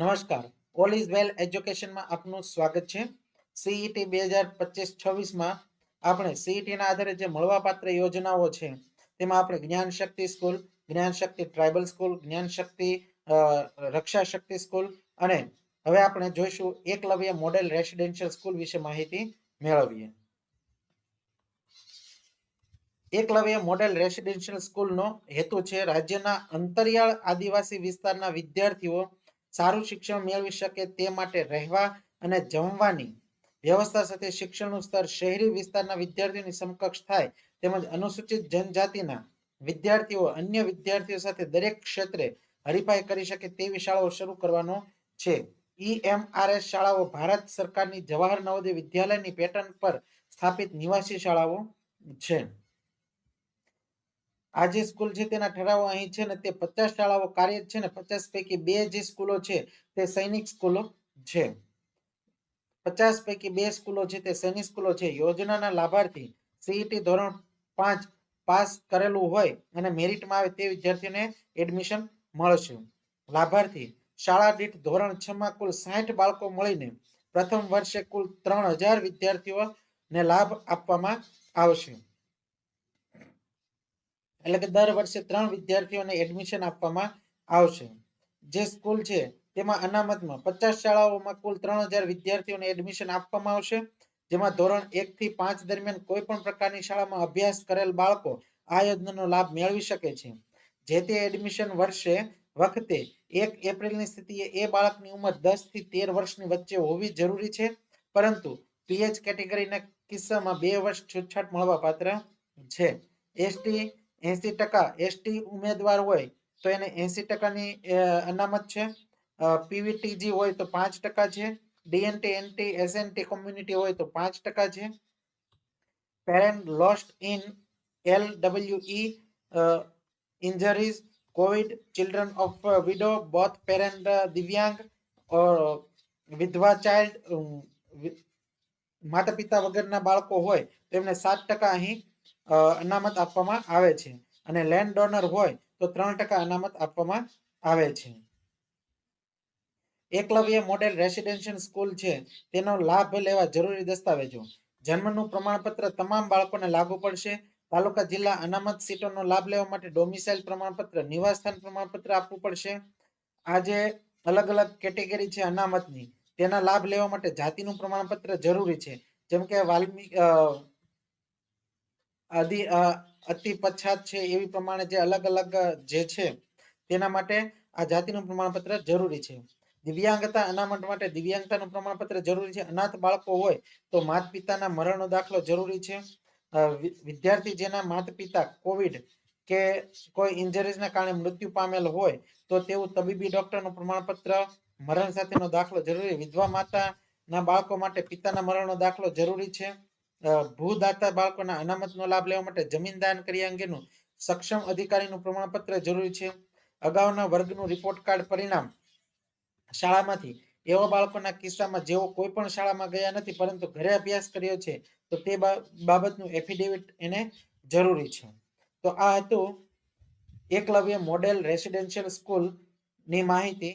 નમસ્કાર. All is well એજ્યુકેશનમાં આપનું સ્વાગત છે. સીઈટી બે હજાર પચીસ છવ્વીસમાં આપણે સીઈટીના આધારે જે મળવાપાત્ર યોજનાઓ છે, તેમાં આપણે જ્ઞાન શક્તિ સ્કૂલ, જ્ઞાન શક્તિ ટ્રાઇબલ સ્કૂલ, જ્ઞાન શક્તિ રક્ષા શક્તિ સ્કૂલ અને હવે આપણે જોઈશું એકલવ્ય મોડેલ રેસિડેન્શિયલ સ્કૂલ વિશે માહિતી મેળવીએ. એકલવ્ય મોડેલ રેસિડેન્શિયલ સ્કૂલનો હેતુ છે રાજ્યના અંતરિયાળ આદિવાસી વિસ્તારના વિદ્યાર્થીઓ સારું શિક્ષણ મેળવી શકે તે માટે રહેવા અને જમવાની વ્યવસ્થા સાથે શિક્ષણનું સ્તર શહેરી વિસ્તારના વિદ્યાર્થીઓની સમકક્ષ થાય તેમજ અનુસૂચિત જનજાતિના વિદ્યાર્થીઓ અન્ય વિદ્યાર્થીઓ સાથે દરેક ક્ષેત્રે હરીફાઈ કરી શકે તેવી શાળાઓ શરૂ કરવાનો છે. ઈએમઆરએસ શાળાઓ ભારત સરકારની જવાહર નવોદય વિદ્યાલયની પેટર્ન પર સ્થાપિત નિવાસી શાળાઓ છે. આ જે સ્કૂલ છે તેના ઠરાવો અહીં છે ને તે પચાસ શાળાઓ કાર્યરત છે ને પચાસ પૈકી બે જે સ્કૂલો છે તે સૈનિક સ્કૂલો છે. પચાસ પૈકી બે સ્કૂલો છે તે સૈનિક સ્કૂલો છે. યોજનાના લાભાર્થી સીઈટી ધોરણ પાંચ પાસ કરેલું હોય અને મેરિટમાં આવે તે વિદ્યાર્થીઓને એડમિશન મળશે. લાભાર્થી શાળા દીઠ ધોરણ છ માં કુલ સાઠ બાળકો મળીને પ્રથમ વર્ષે કુલ ત્રણ હજાર વિદ્યાર્થીઓને લાભ આપવામાં આવશે. એટલે કે દર વર્ષે ત્રણ વિદ્યાર્થીઓને એડમિશન આપવામાં આવશે. જે સ્કૂલ છે, તેમાં અનામતમાં પચાસ શાળાઓમાં કુલ ત્રણ હજાર વિદ્યાર્થીઓને એડમિશન આપવામાં આવશે. જેમાં ધોરણ એક થી પાંચ દરમિયાન કોઈ પણ પ્રકારની શાળામાં અભ્યાસ કરેલ બાળકો આ યોજનાનો લાભ મેળવી શકે છે. જે તે એડમિશન વર્ષે વખતે એક એપ્રિલની સ્થિતિએ એ બાળકની ઉંમર દસથી તેર વર્ષની વચ્ચે હોવી જરૂરી છે. પરંતુ પીએચ કેટેગરીના કિસ્સામાં બે વર્ષ છૂટછાટ મળવા પાત્ર છે એસટી એસી ટકા એસટી ઉમેદવાર હોય તો એને એસી ટકાની અનામત છે. પીવીટીજી હોય તો પાંચ ટકા છે. ડીએનટી, એનટી, એસએનટી કોમ્યુનિટી હોય તો પાંચ ટકા છે. Parent lost in L W E injuries, covid, children of widow, both parent દિવ્યાંગ ઓર વિધવા ચાઇલ્ડ માતા પિતા વગરના બાળકો હોય તો એમને સાત ટકા અહીં અનામત આપવામાં આવે છે. અને લેન્ડ ડોનર હોય તો ત્રણ ટકા અનામત આપવામાં આવે છે. એકલવ્ય મોડેલ રેસિડેન્શિયલ સ્કૂલ છે. તેનો લાભ લેવા જરૂરી દસ્તાવેજો. જન્મનું પ્રમાણપત્ર તમામ બાળકોને લાગુ પડશે. તાલુકા જિલ્લા અનામત સીટોનો લાભ લેવા માટે ડોમિસાઇલ પ્રમાણપત્ર, નિવાસસ્થાન પ્રમાણપત્ર આપવું પડશે. આજે અલગ અલગ કેટેગરી છે અનામતની. તેના લાભ લેવા માટે જાતિનું પ્રમાણપત્ર જરૂરી છે. જેમ કે વાલ્મી આદિ અતિ પછાત છે એવી પ્રમાણે જે અલગ અલગ જે છે, તેના માટે આ જાતિનું પ્રમાણપત્ર જરૂરી છે. દિવ્યાંગતા અનામત માટે દિવ્યાંગતાનું પ્રમાણપત્ર જરૂરી છે. અનાથ બાળકો હોય તો માતા પિતાના મરણનો દાખલો જરૂરી છે. વિદ્યાર્થી જેના માતા પિતા કોવિડ કે કોઈ ઇન્જરીઝના કારણે મૃત્યુ પામેલ હોય તો તેવું તબીબી ડોક્ટરનું પ્રમાણપત્ર, મરણ સાથેનો દાખલો જરૂરી વિધવા માતાના બાળકો માટે પિતાના મરણનો દાખલો જરૂરી છે. ભૂદાતા બાળકોના અનામતનો લાભ લેવા માટે જમીન દાન કર્યા અંગેનું સક્ષમ અધિકારીનું પ્રમાણપત્ર જરૂરી છે. અગાઉના વર્ગનું રિપોર્ટ કાર્ડ પરિણામ શાળામાંથી એવા બાળકોના કિસ્સામાં જેઓ કોઈ પણ શાળામાં ગયા નથી પરંતુ ઘરે અભ્યાસ કર્યો છે તો તે બાબતનું એફિડેવિટ એને જરૂરી છે. તો આ હતું એકલવ્ય મોડેલ રેસિડેન્શિયલ સ્કૂલની માહિતી.